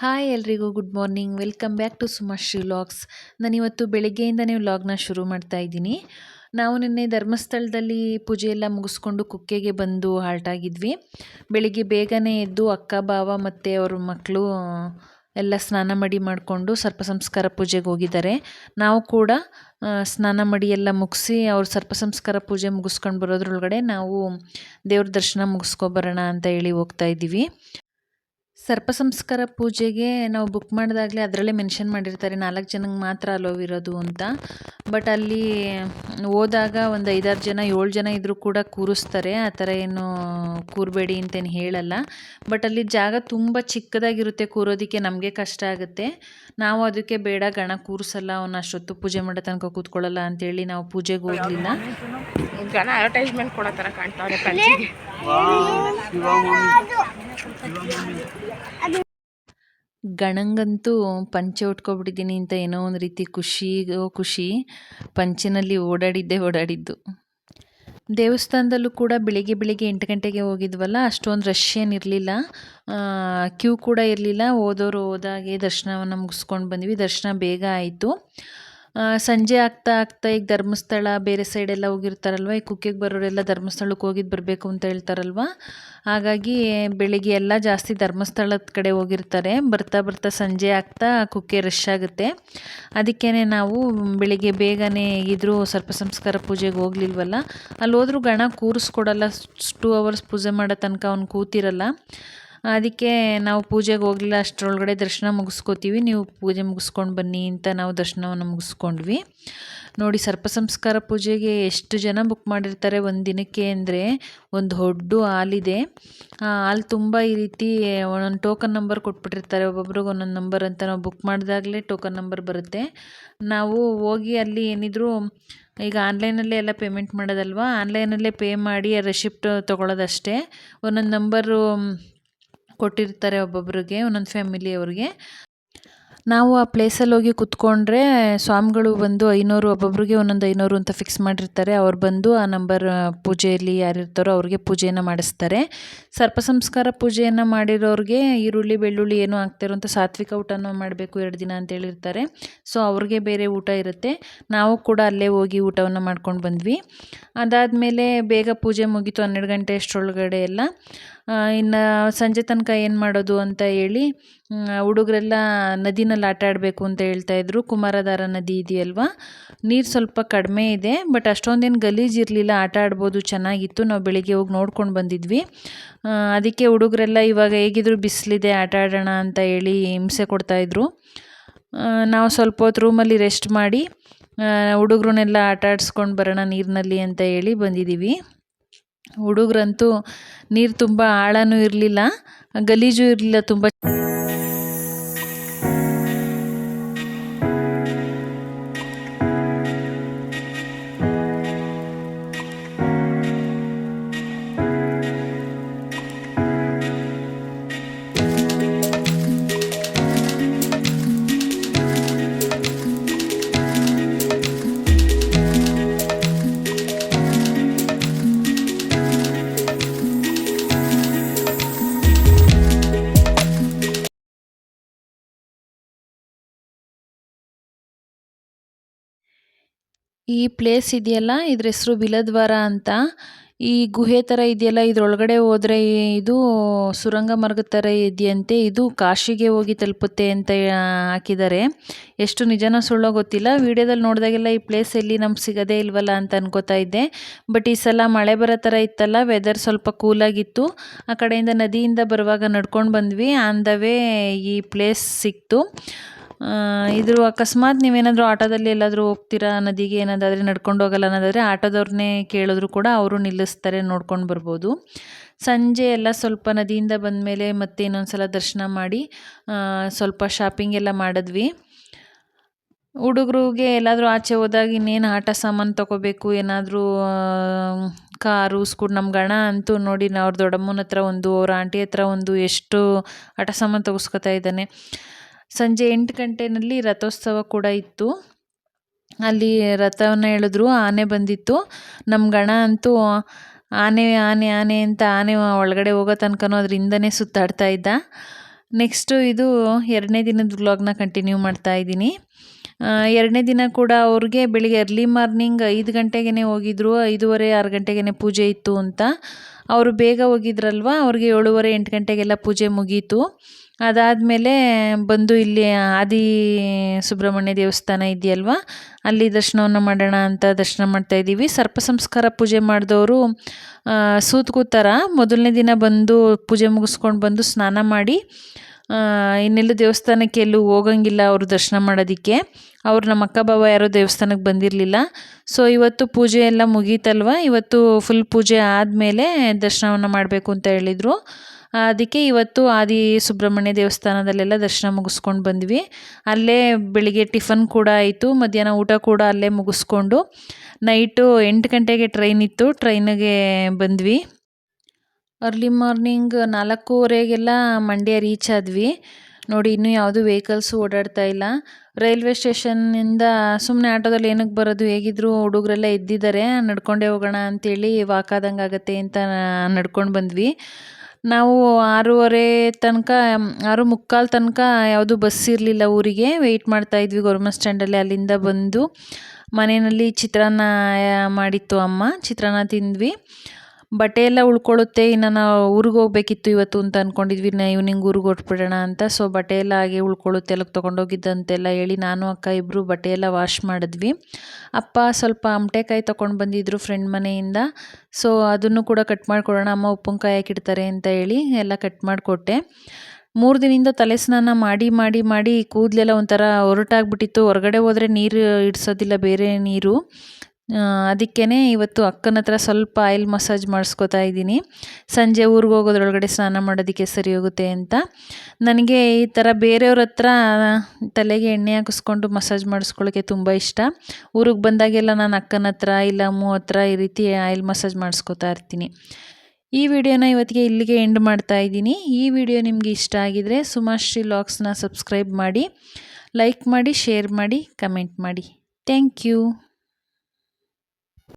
Hi ಎಲ್ರಿಗೂ, good morning. Welcome back to Sumashree vlogs. ನಾನಿವತ್ತು ಬೆಳಗ್ಗೆಯಿಂದನೇ ವ್ಲಾಗ್ನ ಶುರು ಮಾಡ್ತಾ ಇದ್ದೀನಿ. ನಾವು ನಿನ್ನೆ ಧರ್ಮಸ್ಥಳದಲ್ಲಿ ಪೂಜೆ ಎಲ್ಲ ಮುಗಿಸ್ಕೊಂಡು ಕುಕ್ಕೆಗೆ ಬಂದು ಹಾಲ್ಟ್ ಆಗಿದ್ವಿ. ಬೆಳಿಗ್ಗೆ ಬೇಗನೆ ಎದ್ದು ಅಕ್ಕ ಬಾವ ಮತ್ತು ಅವ್ರ ಮಕ್ಕಳು ಎಲ್ಲ ಸ್ನಾನ ಮಾಡಿ ಮಾಡಿಕೊಂಡು ಸರ್ಪ ಸಂಸ್ಕಾರ ಪೂಜೆಗೆ ಹೋಗಿದ್ದಾರೆ. ನಾವು ಕೂಡ ಸ್ನಾನ ಮಾಡಿ ಎಲ್ಲ ಮುಗಿಸಿ ಅವ್ರ ಸರ್ಪ ಸಂಸ್ಕಾರ ಪೂಜೆ ಮುಗಿಸ್ಕೊಂಡು ಬರೋದ್ರೊಳಗಡೆ ನಾವು ದೇವ್ರ ದರ್ಶನ ಮುಗಿಸ್ಕೊಬರೋಣ ಅಂತ ಹೇಳಿ ಹೋಗ್ತಾ ಇದ್ದೀವಿ. ಸರ್ಪ ಸಂಸ್ಕಾರ ಪೂಜೆಗೆ ನಾವು ಬುಕ್ ಮಾಡಿದಾಗಲೇ ಅದರಲ್ಲೇ ಮೆನ್ಷನ್ ಮಾಡಿರ್ತಾರೆ ನಾಲ್ಕು ಜನಕ್ಕೆ ಮಾತ್ರ ಅಲೋವ್ ಇರೋದು ಅಂತ. ಬಟ್ ಅಲ್ಲಿ ಹೋದಾಗ ಒಂದು ಐದಾರು ಜನ ಏಳು ಜನ ಇದ್ದರೂ ಕೂಡ ಕೂರಿಸ್ತಾರೆ. ಆ ಥರ ಏನು ಕೂರಬೇಡಿ ಅಂತೇನು ಹೇಳಲ್ಲ. ಬಟ್ ಅಲ್ಲಿ ಜಾಗ ತುಂಬ ಚಿಕ್ಕದಾಗಿರುತ್ತೆ ಕೂರೋದಕ್ಕೆ ನಮಗೆ ಕಷ್ಟ ಆಗುತ್ತೆ. ನಾವು ಅದಕ್ಕೆ ಬೇಡ ಗಣ ಕೂರಿಸಲ್ಲ ಅವನ ಅಷ್ಟೊತ್ತು ಪೂಜೆ ಮಾಡೋ ತನಕ ಕೂತ್ಕೊಳ್ಳಲ್ಲ ಅಂತೇಳಿ ನಾವು ಪೂಜೆಗೆ ಹೋಗಲಿಲ್ಲ. ಅಡ್ವರ್ಟೈಸ್ಮೆಂಟ್ ಕೊಡೋ ಥರ ಕಾಣ್ತಾವ್ರೆ ಗಣಂಗಂತೂ ಪಂಚೆ ಉಟ್ಕೊಬಿಟ್ಟಿದ್ದೀನಿ ಅಂತ ಏನೋ ಒಂದು ರೀತಿ ಖುಷಿಗೋ ಖುಷಿ. ಪಂಚಿನಲ್ಲಿ ಓಡಾಡಿದ್ದೇ ಓಡಾಡಿದ್ದು. ದೇವಸ್ಥಾನದಲ್ಲೂ ಕೂಡ ಬೆಳಿಗ್ಗೆ ಬೆಳಿಗ್ಗೆ ಎಂಟು ಗಂಟೆಗೆ ಹೋಗಿದ್ವಲ್ಲ, ಅಷ್ಟೊಂದು ರಶ್ ಏನಿರಲಿಲ್ಲ ಕ್ಯೂ ಕೂಡ ಇರಲಿಲ್ಲ. ಹೋದವರು ಹೋದಾಗೆ ದರ್ಶನವನ್ನು ಮುಗಿಸ್ಕೊಂಡು ಬಂದ್ವಿ. ದರ್ಶನ ಬೇಗ ಆಯಿತು. ಸಂಜೆ ಆಗ್ತಾ ಆಗ್ತಾ ಈಗ ಧರ್ಮಸ್ಥಳ ಬೇರೆ ಸೈಡೆಲ್ಲ ಹೋಗಿರ್ತಾರಲ್ವ? ಈ ಕುಕ್ಕೆಗೆ ಬರೋರೆಲ್ಲ ಧರ್ಮಸ್ಥಳಕ್ಕೆ ಹೋಗಿದ್ದು ಬರಬೇಕು ಅಂತ ಹೇಳ್ತಾರಲ್ವ? ಹಾಗಾಗಿ ಬೆಳಿಗ್ಗೆ ಎಲ್ಲ ಜಾಸ್ತಿ ಧರ್ಮಸ್ಥಳದ ಕಡೆ ಹೋಗಿರ್ತಾರೆ. ಬರ್ತಾ ಬರ್ತಾ ಸಂಜೆ ಆಗ್ತಾ ಕುಕ್ಕೆ ರಶ್ ಆಗುತ್ತೆ. ಅದಕ್ಕೇ ನಾವು ಬೆಳಿಗ್ಗೆ ಬೇಗನೆ ಇದ್ರೂ ಸರ್ಪ ಸಂಸ್ಕಾರ ಪೂಜೆಗೆ ಹೋಗ್ಲಿಲ್ವಲ್ಲ? ಅಲ್ಲಿ ಹೋದ್ರೂ ಗಣ ಕೂರಿಸ್ಕೊಡಲ್ಲ. ಟೂ ಅವರ್ಸ್ ಪೂಜೆ ಮಾಡೋ ತನಕ ಅವ್ನು ಕೂತಿರಲ್ಲ. ಅದಕ್ಕೆ ನಾವು ಪೂಜೆಗೆ ಹೋಗಲಿಲ್ಲ, ಅಷ್ಟರೊಳಗಡೆ ದರ್ಶನ ಮುಗಿಸ್ಕೋತೀವಿ. ನೀವು ಪೂಜೆ ಮುಗಿಸ್ಕೊಂಡು ಬನ್ನಿ ಅಂತ ನಾವು ದರ್ಶನವನ್ನು ಮುಗಿಸ್ಕೊಂಡ್ವಿ. ನೋಡಿ, ಸರ್ಪ ಸಂಸ್ಕಾರ ಪೂಜೆಗೆ ಎಷ್ಟು ಜನ ಬುಕ್ ಮಾಡಿರ್ತಾರೆ ಒಂದು ದಿನಕ್ಕೆ ಅಂದರೆ ಒಂದು ದೊಡ್ಡ ಹಾಲಿದೆ. ಆ ಹಾಲು ತುಂಬ ಈ ರೀತಿ ಒಂದೊಂದು ಟೋಕನ್ ನಂಬರ್ ಕೊಟ್ಬಿಟ್ಟಿರ್ತಾರೆ. ಒಬ್ಬೊಬ್ರಿಗೆ ಒಂದೊಂದು ನಂಬರ್ ಅಂತ ನಾವು ಬುಕ್ ಮಾಡಿದಾಗಲೇ ಟೋಕನ್ ನಂಬರ್ ಬರುತ್ತೆ. ನಾವು ಹೋಗಿ ಅಲ್ಲಿ ಏನಿದ್ರು, ಈಗ ಆನ್ಲೈನಲ್ಲೇ ಎಲ್ಲ ಪೇಮೆಂಟ್ ಮಾಡೋದಲ್ವಾ? ಆನ್ಲೈನಲ್ಲೇ ಪೇ ಮಾಡಿ ರೆಸಿಪ್ಟ್ ತೊಗೊಳೋದಷ್ಟೇ. ಒಂದೊಂದು ನಂಬರು ಕೊಟ್ಟಿರ್ತಾರೆ ಒಬ್ಬೊಬ್ರಿಗೆ ಒಂದೊಂದು ಫ್ಯಾಮಿಲಿಯವ್ರಿಗೆ ನಾವು ಆ ಪ್ಲೇಸಲ್ಲಿ ಹೋಗಿ ಕುತ್ಕೊಂಡ್ರೆ ಸ್ವಾಮಿಗಳು ಬಂದು ಐನೂರು, ಒಬ್ಬೊಬ್ರಿಗೆ ಒಂದೊಂದು ಐನೂರು ಅಂತ ಫಿಕ್ಸ್ ಮಾಡಿರ್ತಾರೆ. ಅವ್ರು ಬಂದು ಆ ನಂಬರ್ ಪೂಜೆಯಲ್ಲಿ ಯಾರಿರ್ತಾರೋ ಅವ್ರಿಗೆ ಪೂಜೆಯನ್ನು ಮಾಡಿಸ್ತಾರೆ. ಸರ್ಪ ಸಂಸ್ಕಾರ ಪೂಜೆಯನ್ನು ಮಾಡಿರೋರಿಗೆ ಈರುಳ್ಳಿ, ಬೆಳ್ಳುಳ್ಳಿ ಏನೂ ಹಾಕ್ತಿರೋ ಅಂತ ಸಾತ್ವಿಕ ಊಟನೂ ಮಾಡಬೇಕು ಎರಡು ದಿನ ಅಂತ ಹೇಳಿರ್ತಾರೆ. ಸೊ ಅವ್ರಿಗೆ ಬೇರೆ ಊಟ ಇರುತ್ತೆ. ನಾವು ಕೂಡ ಅಲ್ಲೇ ಹೋಗಿ ಊಟವನ್ನು ಮಾಡ್ಕೊಂಡು ಬಂದ್ವಿ. ಅದಾದಮೇಲೆ ಬೇಗ ಪೂಜೆ ಮುಗೀತು, ಹನ್ನೆರಡು ಗಂಟೆ ಅಷ್ಟರೊಳಗಡೆ ಎಲ್ಲ. ಇನ್ನು ಸಂಜೆ ತನಕ ಏನು ಮಾಡೋದು ಅಂತ ಹೇಳಿ ಹುಡುಗರೆಲ್ಲ ನದಿನಲ್ಲಿ ಆಟ ಆಡಬೇಕು ಅಂತ ಹೇಳ್ತಾಯಿದ್ರು ಕುಮಾರಧಾರ ನದಿ ಇದೆಯಲ್ವಾ? ನೀರು ಸ್ವಲ್ಪ ಕಡಿಮೆ ಇದೆ ಬಟ್ ಅಷ್ಟೊಂದೇನು ಗಲೀಜು ಇರಲಿಲ್ಲ. ಆಟ ಆಡ್ಬೋದು, ಚೆನ್ನಾಗಿತ್ತು. ನಾವು ಬೆಳಿಗ್ಗೆ ಹೋಗಿ ನೋಡ್ಕೊಂಡು ಬಂದಿದ್ವಿ. ಅದಕ್ಕೆ ಹುಡುಗರೆಲ್ಲ ಇವಾಗ ಹೇಗಿದ್ರು ಬಿಸಿಲಿದೆ, ಆಟ ಆಡೋಣ ಅಂತ ಹೇಳಿ ಹಿಂಸೆ ಕೊಡ್ತಾಯಿದ್ರು ನಾವು ಸ್ವಲ್ಪ ಹೊತ್ತು ರೂಮಲ್ಲಿ ರೆಸ್ಟ್ ಮಾಡಿ ಹುಡುಗರನ್ನೆಲ್ಲ ಆಟ ಆಡಿಸ್ಕೊಂಡು ಬರೋಣ ನೀರಿನಲ್ಲಿ ಅಂತ ಹೇಳಿ ಬಂದಿದ್ದೀವಿ ಹುಡುಗರಂತೂ ನೀರು ತುಂಬ ಆಳನೂ ಇರಲಿಲ್ಲ, ಗಲೀಜು ಇರಲಿಲ್ಲ, ತುಂಬ ಈ ಪ್ಲೇಸ್ ಇದೆಯಲ್ಲ? ಇದ್ರ ಹೆಸರು ಬಿಲದ್ವಾರ ಅಂತ. ಈ ಗುಹೆ ಥರ ಇದೆಯಲ್ಲ? ಇದ್ರೊಳಗಡೆ ಹೋದರೆ ಇದು ಸುರಂಗ ಮಾರ್ಗದ ಥರ ಇದೆಯಂತೆ. ಇದು ಕಾಶಿಗೆ ಹೋಗಿ ತಲುಪುತ್ತೆ ಅಂತ ಹಾಕಿದ್ದಾರೆ. ಎಷ್ಟು ನಿಜನೋ ಸುಳ್ಳೋ ಗೊತ್ತಿಲ್ಲ. ವಿಡಿಯೋದಲ್ಲಿ ನೋಡಿದಾಗೆಲ್ಲ ಈ ಪ್ಲೇಸ್ ಎಲ್ಲಿ ನಮ್ಗೆ ಸಿಗೋದೇ ಇಲ್ವಲ್ಲ ಅಂತ ಅನ್ಕೋತಾ ಇದ್ದೆ. ಬಟ್ ಈ ಸಲ ಮಳೆ ಬರೋ ಥರ ಇತ್ತಲ್ಲ? ವೆದರ್ ಸ್ವಲ್ಪ ಕೂಲಾಗಿತ್ತು ಆ ಕಡೆಯಿಂದ ನದಿಯಿಂದ ಬರುವಾಗ ನಡ್ಕೊಂಡು ಬಂದ್ವಿ. ಆನ್ ದ ವೇ ಈ ಪ್ಲೇಸ್ ಸಿಕ್ತು. ಇದ್ರ ಅಕಸ್ಮಾತ್ ನೀವೇನಾದರೂ ಆಟೋದಲ್ಲಿ ಎಲ್ಲಾದರೂ ಹೋಗ್ತೀರಾ? ನದಿಗೆ ಏನಾದಾದ್ರೆ ನಡ್ಕೊಂಡು ಹೋಗಲ್ಲ ಅನ್ನೋದಾದರೆ ಆಟೋದವ್ರನ್ನೇ ಕೇಳಿದ್ರು ಕೂಡ ಅವರು ನಿಲ್ಲಿಸ್ತಾರೆ ನೋಡ್ಕೊಂಡು ಬರ್ಬೋದು. ಸಂಜೆ ಎಲ್ಲ ಸ್ವಲ್ಪ ನದಿಯಿಂದ ಬಂದ ಮೇಲೆ ಮತ್ತೆ ಇನ್ನೊಂದು ಸಲ ದರ್ಶನ ಮಾಡಿ ಸ್ವಲ್ಪ ಶಾಪಿಂಗ್ ಎಲ್ಲ ಮಾಡಿದ್ವಿ. ಹುಡುಗರಿಗೆ ಎಲ್ಲಾದರೂ ಆಚೆ ಹೋದಾಗ ಇನ್ನೇನು ಆಟ ಸಾಮಾನು ತೊಗೋಬೇಕು, ಏನಾದರೂ ಕಾರು, ಸ್ಕೂಟ್ ನಮ್ಮ ಗಣ ಅಂತೂ ನೋಡಿ ನಾವು ಅವ್ರ ದೊಡ್ಡಮ್ಮನ ಹತ್ರ ಒಂದು, ಅವ್ರ ಆಂಟಿ ಹತ್ರ ಒಂದು ಎಷ್ಟು ಆಟ ಸಾಮಾನು ತೆಗೆಸ್ಕೊತಾ ಇದ್ದಾನೆ. ಸಂಜೆ ಎಂಟು ಗಂಟೆನಲ್ಲಿ ರಥೋತ್ಸವ ಕೂಡ ಇತ್ತು. ಅಲ್ಲಿ ರಥವನ್ನು ಎಳೆದ್ರು, ಆನೆ ಬಂದಿತ್ತು. ನಮ್ಮ ಗಣ ಅಂತೂ ಆನೆ ಆನೆ ಆನೆ ಅಂತ ಆನೆ ಒಳಗಡೆ ಹೋಗೋ ತನಕನೂ ಅದ್ರ ಹಿಂದೆನೇ ಸುತ್ತಾಡ್ತಾ ಇದ್ದ. ನೆಕ್ಸ್ಟು ಇದು ಎರಡನೇ ದಿನದ ವ್ಲಾಗ್ನ ಕಂಟಿನ್ಯೂ ಮಾಡ್ತಾ ಇದ್ದೀನಿ. ಎರಡನೇ ದಿನ ಕೂಡ ಅವ್ರಿಗೆ ಬೆಳಿಗ್ಗೆ ಅರ್ಲಿ ಮಾರ್ನಿಂಗ್ ಐದು ಗಂಟೆಗೇ ಹೋಗಿದ್ರು, ಐದೂವರೆ, ಆರು ಗಂಟೆಗೇ ಪೂಜೆ ಇತ್ತು ಅಂತ. ಅವರು ಬೇಗ ಹೋಗಿದ್ರಲ್ವ? ಅವ್ರಿಗೆ ಏಳುವರೆ, ಎಂಟು ಗಂಟೆಗೆಲ್ಲ ಪೂಜೆ ಮುಗೀತು. ಅದಾದಮೇಲೆ ಬಂದು ಇಲ್ಲಿ ಆದಿ ಸುಬ್ರಹ್ಮಣ್ಯ ದೇವಸ್ಥಾನ ಇದೆಯಲ್ವ? ಅಲ್ಲಿ ದರ್ಶನವನ್ನು ಮಾಡೋಣ ಅಂತ ದರ್ಶನ ಮಾಡ್ತಾ ಇದ್ದೀವಿ. ಸರ್ಪ ಸಂಸ್ಕಾರ ಪೂಜೆ ಮಾಡಿದವರು ಸೂತ್ಕೂತಾರ? ಮೊದಲನೇ ದಿನ ಬಂದು ಪೂಜೆ ಮುಗಿಸ್ಕೊಂಡು ಬಂದು ಸ್ನಾನ ಮಾಡಿ ಇನ್ನೆಲ್ಲೂ ದೇವಸ್ಥಾನಕ್ಕೆ ಎಲ್ಲೂ ಹೋಗಂಗಿಲ್ಲ ಅವರು ದರ್ಶನ ಮಾಡೋದಕ್ಕೆ. ಅವ್ರು ನಮ್ಮ ಅಕ್ಕ ಬಾವ ಯಾರೋ ದೇವಸ್ಥಾನಕ್ಕೆ ಬಂದಿರಲಿಲ್ಲ. ಸೊ ಇವತ್ತು ಪೂಜೆ ಎಲ್ಲ ಮುಗೀತಲ್ವ? ಇವತ್ತು ಫುಲ್ ಪೂಜೆ ಆದಮೇಲೆ ದರ್ಶನವನ್ನು ಮಾಡಬೇಕು ಅಂತ ಹೇಳಿದರು. ಅದಕ್ಕೆ ಇವತ್ತು ಆದಿ ಸುಬ್ರಹ್ಮಣ್ಯ ದೇವಸ್ಥಾನದಲ್ಲೆಲ್ಲ ದರ್ಶನ ಮುಗಿಸ್ಕೊಂಡು ಬಂದ್ವಿ. ಅಲ್ಲೇ ಬೆಳಿಗ್ಗೆ ಟಿಫನ್ ಕೂಡ ಆಯಿತು, ಮಧ್ಯಾಹ್ನ ಊಟ ಕೂಡ ಅಲ್ಲೇ ಮುಗಿಸ್ಕೊಂಡು. ನೈಟು ಎಂಟು ಗಂಟೆಗೆ ಟ್ರೈನ್ ಇತ್ತು ಟ್ರೈನಿಗೆ ಬಂದ್ವಿ. ಅರ್ಲಿ ಮಾರ್ನಿಂಗ್ ನಾಲ್ಕೂವರೆಗೆಲ್ಲ ಮಂಡ್ಯ ರೀಚ್ ಆದ್ವಿ. ನೋಡಿ, ಇನ್ನೂ ಯಾವುದೂ ವೆಹಿಕಲ್ಸು ಓಡಾಡ್ತಾ ಇಲ್ಲ. ರೈಲ್ವೆ ಸ್ಟೇಷನ್ನಿಂದ ಸುಮ್ಮನೆ ಆಟೋದಲ್ಲಿ ಏನಕ್ಕೆ ಬರೋದು, ಹೇಗಿದ್ರು ಹುಡುಗರೆಲ್ಲ ಎದ್ದಿದ್ದಾರೆ, ನಡ್ಕೊಂಡೇ ಹೋಗೋಣ ಅಂತೇಳಿ ವಾಕ್ ಆದಂಗೆ ಆಗುತ್ತೆ ಅಂತ ನಡ್ಕೊಂಡು ಬಂದ್ವಿ. ನಾವು ಆರೂವರೆ ತನಕ, ಆರು ಮುಕ್ಕಾಲು ತನಕ ಯಾವುದು ಬಸ್ ಇರಲಿಲ್ಲ ಊರಿಗೆ. ವೆಯ್ಟ್ ಮಾಡ್ತಾ ಇದ್ವಿ ಗೌರ್ಮೆಂಟ್ ಸ್ಟ್ಯಾಂಡಲ್ಲಿ ಅಲ್ಲಿಂದ ಬಂದು. ಮನೆಯಲ್ಲಿ ಚಿತ್ರಾನ್ನ ಮಾಡಿತ್ತು ಅಮ್ಮ, ಚಿತ್ರಾನ್ನ ತಿಂದ್ವಿ. ಬಟ್ಟೆ ಎಲ್ಲ ಉಳ್ಕೊಳ್ಳುತ್ತೆ, ಇನ್ನು ನಾವು ಊರಿಗೆ ಹೋಗ್ಬೇಕಿತ್ತು ಇವತ್ತು ಅಂತ ಅಂದ್ಕೊಂಡಿದ್ವಿ ನಾ ಈವ್ನಿಂಗ್ ಊರಿಗೆ ಹೊಟ್ಬಿಡೋಣ ಅಂತ. ಸೊ ಬಟ್ಟೆ ಎಲ್ಲ ಹಾಗೆ ಉಳ್ಕೊಳ್ಳುತ್ತೆ ಅಲ್ಲಿಗೆ ತೊಗೊಂಡೋಗಿದ್ದಂತೆಲ್ಲ ಹೇಳಿ ನಾನು, ಅಕ್ಕ ಇಬ್ಬರು ಬಟ್ಟೆ ಎಲ್ಲ ವಾಶ್ ಮಾಡಿದ್ವಿ. ಅಪ್ಪ ಸ್ವಲ್ಪ ಅಮಟೆಕಾಯಿ ತೊಗೊಂಡು ಬಂದಿದ್ದರು ಫ್ರೆಂಡ್ ಮನೆಯಿಂದ. ಸೊ ಅದನ್ನು ಕೂಡ ಕಟ್ ಮಾಡಿಕೊಡೋಣ, ಅಮ್ಮ ಉಪ್ಪಿನಕಾಯಿ ಹಾಕಿಡ್ತಾರೆ ಅಂತ ಹೇಳಿ ಎಲ್ಲ ಕಟ್ ಮಾಡಿಕೊಟ್ಟೆ. ಮೂರು ದಿನದಿಂದ ತಲೆ ಸ್ನಾನ ಮಾಡಿ ಮಾಡಿ ಮಾಡಿ ಕೂದಲೆಲ್ಲ ಒಂಥರ ಹೊರಟಾಗ್ಬಿಟ್ಟಿತ್ತು. ಹೊರಗಡೆ ಹೋದರೆ ನೀರು ಇಡ್ಸೋದಿಲ್ಲ, ಬೇರೆ ನೀರು. ಅದಕ್ಕೇ ಇವತ್ತು ಅಕ್ಕನ ಹತ್ರ ಸ್ವಲ್ಪ ಆಯಿಲ್ ಮಸಾಜ್ ಮಾಡಿಸ್ಕೊತಾ ಇದ್ದೀನಿ. ಸಂಜೆ ಊರಿಗೆ ಹೋಗೋದ್ರೊಳಗಡೆ ಸ್ನಾನ ಮಾಡೋದಕ್ಕೆ ಸರಿ ಹೋಗುತ್ತೆ ಅಂತ. ನನಗೆ ಈ ಥರ ಬೇರೆಯವ್ರ ಹತ್ರ ತಲೆಗೆ ಎಣ್ಣೆ ಹಾಕಿಸ್ಕೊಂಡು ಮಸಾಜ್ ಮಾಡಿಸ್ಕೊಳ್ಳೋಕ್ಕೆ ತುಂಬ ಇಷ್ಟ. ಊರಿಗೆ ಬಂದಾಗೆಲ್ಲ ನಾನು ಅಕ್ಕನ ಹತ್ರ ಇಲ್ಲ ಅಮ್ಮ ಹತ್ರ ಈ ರೀತಿ ಆಯಿಲ್ ಮಸಾಜ್ ಮಾಡಿಸ್ಕೊತಾ ಇರ್ತೀನಿ. ಈ ವಿಡಿಯೋನ ಇವತ್ತಿಗೆ ಇಲ್ಲಿಗೆ ಎಂಡ್ ಮಾಡ್ತಾ ಇದ್ದೀನಿ. ಈ ವಿಡಿಯೋ ನಿಮಗೆ ಇಷ್ಟ ಆಗಿದರೆ ಸುಮಾಶ್ರೀ ಲಾಗ್ಸ್ನ ಸಬ್ಸ್ಕ್ರೈಬ್ ಮಾಡಿ, ಲೈಕ್ ಮಾಡಿ, ಶೇರ್ ಮಾಡಿ, ಕಮೆಂಟ್ ಮಾಡಿ. Thank you.